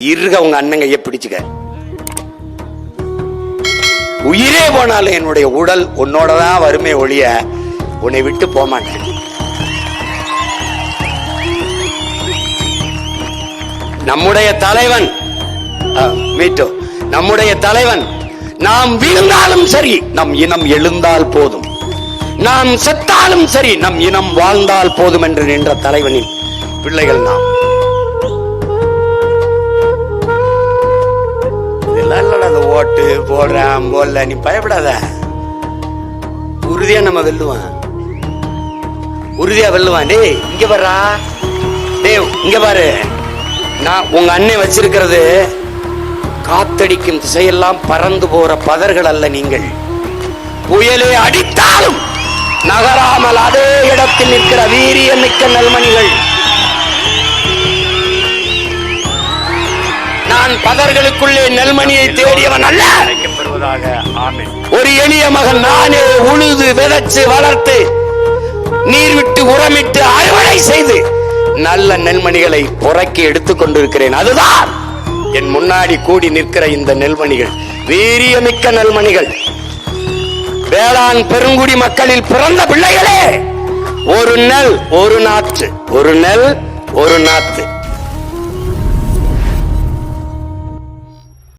இருக உங்க அண்ணன் பிடிச்சுக்க. உயிரே போனாலும் என்னுடைய உடல் உன்னோட தான் வருமே ஒழிய உன்னை விட்டு போமாட்டேன் நம்முடைய தலைவன் மீட்டோ நம்முடைய தலைவன் நாம் வீழ்ந்தாலும் சரி நம் இனம் எழுந்தால் போதும். நாம் செத்தாலும் சரி நம் இனம் வாழ்ந்தால் போதும் என்று நின்ற தலைவனின் பிள்ளைகள் நாம். போடுறான் போடல நீ பயப்படாத. உறுதியா நம்ம வெல்லுவான். உறுதியா வெல்லுவான். டேய் இங்க வர்றா டேய் இங்க பாரு. நான் உங்க அண்ணன் வச்சிருக்கிறது காத்தடிக்கும் திசையெல்லாம் பறந்து போற பதர்கள் அல்ல நீங்கள். புயலே அடித்தாலும் நகராமல் அதே இடத்தில் நிற்கிற வீரிய மிக்க நல்மணிகள். நான் பதர்களுக்குள்ளே நெல்மணியை தேடியவன் அல்ல. ஒரு எளிய மகன் நானே உழுது விதைச்சு வளர்த்து நீர் விட்டு உரமிட்டு அறுவடை செய்து நல்ல நெல்மணிகளை புறக்கி எடுத்துக் கொண்டிருக்கிறேன். அதுதான் என் முன்னாடி கூடி நிற்கிற இந்த நெல்மணிகள். வீரியமிக்க நெல்மணிகள். வேளாண் பெருங்குடி மக்களில் பிறந்த பிள்ளைகளே ஒரு நெல் ஒரு நாற்று ஒரு நெல் ஒரு நாற்று.